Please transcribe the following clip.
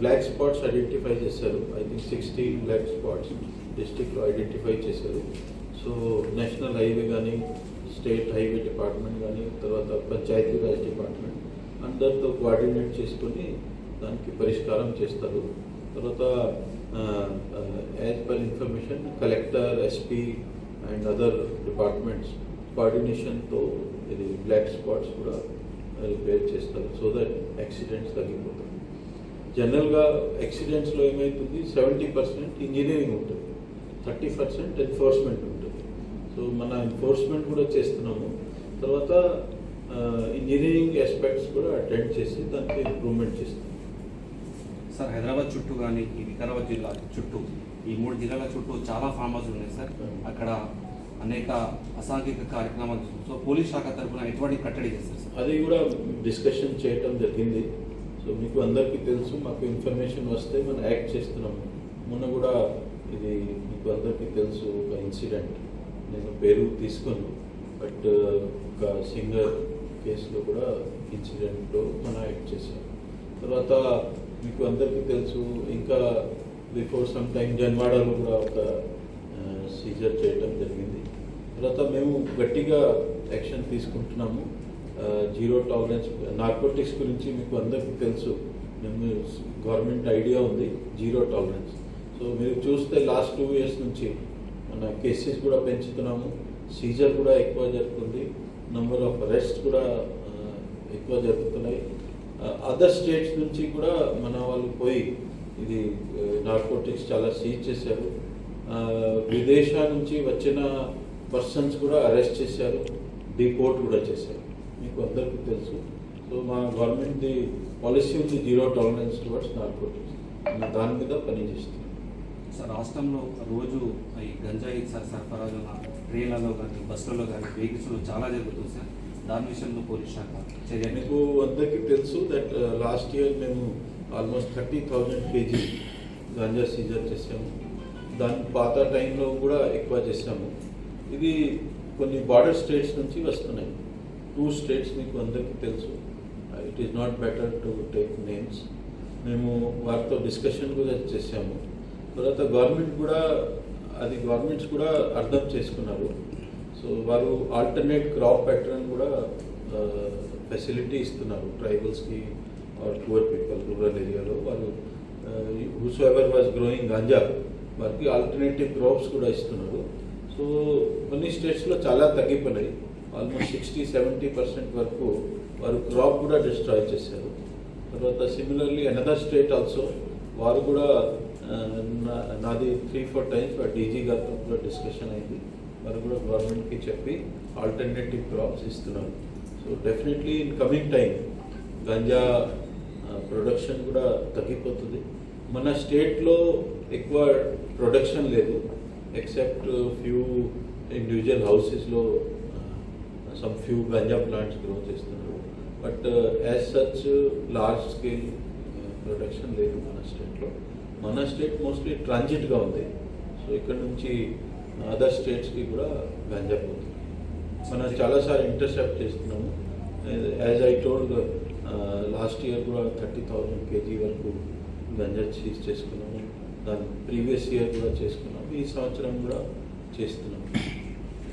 Black spots identify చేశారు. I think sixty black spots డిస్టిక్లో identify చేశారు. సో నేషనల్ హైవే కానీ స్టేట్ హైవే డిపార్ట్మెంట్ కానీ తర్వాత పంచాయతీరాజ్ డిపార్ట్మెంట్ అందరితో కోఆర్డినేట్ చేసుకొని దానికి పరిష్కారం చేస్తారు. తర్వాత as per information collector SP and other departments కోఆర్డినేషన్తో ఇది బ్లాక్ స్పాట్స్ కూడా రిపేర్ చేస్తారు. సో దట్ యాక్సిడెంట్స్ తగ్గిపోతాయి. జనరల్గా యాక్సిడెంట్స్లో ఏమవుతుంది సెవెంటీ పర్సెంట్ ఇంజనీరింగ్ ఉంటుంది. థర్టీ పర్సెంట్ ఎన్ఫోర్స్మెంట్ ఉంటుంది. సో మన ఎన్ఫోర్స్మెంట్ కూడా చేస్తున్నాము. తర్వాత ఇంజనీరింగ్ ఆస్పెక్ట్స్ కూడా అటెండ్ చేసి దానికి ఇంప్రూవ్మెంట్ చేస్తాం సార్ హైదరాబాద్ చుట్టూ కానీ ఈ వికారాబాద్ జిల్లా చుట్టూ ఈ మూడు జిల్లాల చుట్టూ చాలా ఫామ్ హౌస్ ఉన్నాయి సార్. అక్కడ అనేక అసాంఘిక కార్యక్రమాలు సో పోలీస్ శాఖ తరఫున ఎటువంటి కట్టడి చేస్తారు సార్? అది కూడా డిస్కషన్ చేయటం జరిగింది. సో మీకు అందరికీ తెలుసు మాకు ఇన్ఫర్మేషన్ వస్తే మనం యాక్ట్ చేస్తున్నాము మొన్న కూడా ఇది మీకు అందరికీ తెలుసు ఒక ఇన్సిడెంట్ నేను పేరు తీసుకుని బట్ ఒక సింగర్ కేసులో కూడా ఇన్సిడెంట్లో మనం యాక్ట్ చేశాం. తర్వాత మీకు అందరికీ తెలుసు ఇంకా బిఫోర్ సమ్ టైం జన్వాడలో కూడా ఒక సీజర్ చేయటం జరిగింది. తర్వాత మేము గట్టిగా యాక్షన్ తీసుకుంటున్నాము. జీరో టాలరెన్స్ నార్కోటిక్స్ గురించి మీకు అందరికీ తెలుసు. మేము గవర్నమెంట్ ఐడియా ఉంది జీరో టాలరెన్స్. సో మీరు చూస్తే లాస్ట్ టూ ఇయర్స్ నుంచి మన కేసెస్ కూడా పెంచుతున్నాము. సీజర్ కూడా ఎక్కువ జరుగుతుంది. నంబర్ ఆఫ్ అరెస్ట్ కూడా ఎక్కువ జరుగుతున్నాయి. అదర్ స్టేట్స్ నుంచి కూడా మన వాళ్ళు పోయి ఇది నార్కోటిక్స్ చాలా సీజ్ చేశారు. విదేశాల నుంచి వచ్చిన పర్సన్స్ కూడా అరెస్ట్ చేశారు. డిపోర్ట్ కూడా చేశారు. మీకు అందరికీ తెలుసు. సో మా గవర్నమెంట్ది పాలసీ ఉంది జీరో టాలరెన్స్ టువర్డ్స్ నార్కోటిక్స్ మేము దాని మీద పనిచేస్తున్నాం సార్ రాష్ట్రంలో రోజు ఈ గంజాయి స- సరఫరాలు ట్రైన్లలో కానీ బస్సులలో కానీ వెహికల్స్లో చాలా జరుగుతుంది సార్. దాని విషయంలో పోలీస్ శాఖ చర్య మీకు అందరికీ తెలుసు దట్ లాస్ట్ ఇయర్ మేము almost thirty thousand KG ganja seizure చేసాము దాని పాత టైంలో కూడా ఎక్కువ చేసాము ఇది కొన్ని బార్డర్ స్టేట్స్ నుంచి వస్తున్నాయి. టూ స్టేట్స్ మీకు అందరికీ తెలుసు. It is not better to take names మేము వారితో డిస్కషన్ కూడా చేసాము తర్వాత గవర్నమెంట్ కూడా అది గవర్నమెంట్స్ కూడా అర్థం చేసుకున్నారు. సో వారు ఆల్టర్నేట్ క్రాప్ ప్యాటర్న్ కూడా uh, ఫెసిలిటీ ఇస్తున్నారు. ట్రైబల్స్కి ఆర్ పువర్ పీపుల్ రూరల్ ఏరియాలో వాళ్ళు whose ever was growing ganja వారికి ఆల్టర్నేటివ్ క్రాప్స్ కూడా ఇస్తున్నారు. సో కొన్ని స్టేట్స్లో చాలా తగ్గిపోయినాయి. ఆల్మోస్ట్ సిక్స్టీ సెవెంటీ పర్సెంట్ వరకు వారు క్రాప్ కూడా డిస్ట్రాయ్ చేశారు. తర్వాత సిమిలర్లీ అనదర్ స్టేట్ ఆల్సో వారు కూడా నా- నాది త్రీ ఫోర్ టైమ్స్ డీజీ గారితో కూడా డిస్కషన్ అయింది. వారు కూడా గవర్నమెంట్కి చెప్పి ఆల్టర్నేటివ్ క్రాప్స్ ఇస్తున్నారు. So definitely in coming time ganja production కూడా తగ్గిపోతుంది. మన స్టేట్లో ఎక్కువ ప్రొడక్షన్ లేదు except few individual హౌసెస్లో some few ganja plants grow చేస్తున్నారు but as such large scale production లేదు మన స్టేట్లో మన స్టేట్ మోస్ట్లీ ట్రాన్జిట్గా ఉంది. సో ఇక్కడ నుంచి అదర్ స్టేట్స్కి కూడా గంజా పోతుంది మనం చాలాసార్లు ఇంటర్సెప్ట్ చేస్తున్నాము. As I told last year కూడా థర్టీ థౌజండ్ కేజీ వరకు గంజా చీజ్ చేసుకున్నాము. దాని ప్రీవియస్ ఇయర్ కూడా చేసుకున్నాము. ఈ సంవత్సరం కూడా చేస్తున్నాము.